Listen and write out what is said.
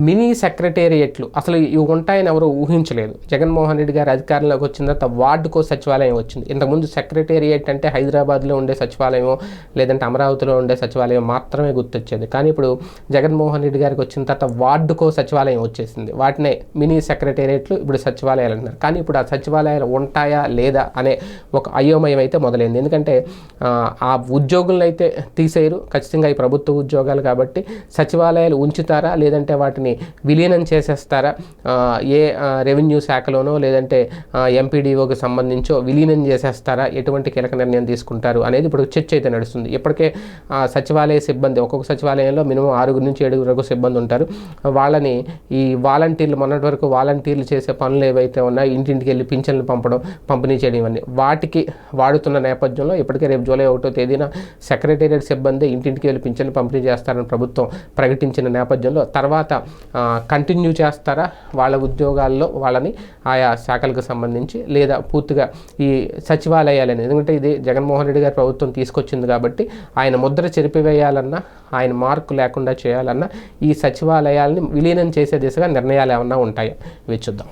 Mini సెక్రటేరియట్లు అసలు ఇవి ఉంటాయని ఎవరు ఊహించలేదు. జగన్మోహన్ రెడ్డి గారు అధికారంలోకి వచ్చిన తర్వాత వార్డుకో సచివాలయం వచ్చింది. ఇంతకుముందు సెక్రటేరియట్ అంటే హైదరాబాద్లో ఉండే సచివాలయం లేదంటే అమరావతిలో ఉండే సచివాలయం మాత్రమే గుర్తొచ్చేది. కానీ ఇప్పుడు జగన్మోహన్ రెడ్డి గారికి వచ్చిన తర్వాత వార్డుకో సచివాలయం వచ్చేసింది. వాటినే మినీ సెక్రటేరియట్లు ఇప్పుడు సచివాలయాలు అంటున్నారు. కానీ ఇప్పుడు ఆ సచివాలయాలు ఉంటాయా లేదా అనే ఒక అయోమయం అయితే మొదలైంది. ఎందుకంటే ఆ, ఆ ఉద్యోగులను అయితే తీసేయరు. ఖచ్చితంగా ఈ ప్రభుత్వ ఉద్యోగాలు కాబట్టి సచివాలయాలు ఉంచుతారా లేదంటే వాటిని విలీనం చేసేస్తారా? ఏ రెవెన్యూ శాఖలోనో లేదంటే ఎంపీడీఓకి సంబంధించో విలీనం చేసేస్తారా? ఎటువంటి కీలక నిర్ణయం తీసుకుంటారు అనేది ఇప్పుడు చర్చ అయితే నడుస్తుంది. ఇప్పటికే సచివాలయ సిబ్బంది ఒక్కొక్క సచివాలయంలో మినిమం ఆరుగురు నుంచి ఏడుగురు వరకు సిబ్బంది ఉంటారు. వాళ్ళని ఈ వాలంటీర్లు మొన్నటి వరకు వాలంటీర్లు చేసే పనులు ఏవైతే ఉన్నాయో ఇంటింటికి వెళ్ళి పింఛన్లు పంపడం పంపిణీ చేయడం ఇవన్నీ వాటికి వాడుతున్న నేపథ్యంలో ఇప్పటికే రేపు జూలై ఒకటో తేదీన సెక్రటేరియట్ సిబ్బంది ఇంటింటికి వెళ్ళి పింఛన్లు పంపిణీ చేస్తారని ప్రభుత్వం ప్రకటించిన నేపథ్యంలో తర్వాత కంటిన్యూ చేస్తారా వాళ్ళ ఉద్యోగాల్లో వాళ్ళని ఆయా శాఖలకు సంబంధించి లేదా పూర్తిగా ఈ సచివాలయాలని ఎందుకంటే ఇది జగన్మోహన్ రెడ్డి గారి ప్రభుత్వం తీసుకొచ్చింది కాబట్టి ఆయన ముద్ర చెరిపివేయాలన్నా ఆయన మార్కు లేకుండా చేయాలన్నా ఈ సచివాలయాల్ని విలీనం చేసే దిశగా నిర్ణయాలు ఏమన్నా ఉంటాయి? ఇవి చూద్దాం.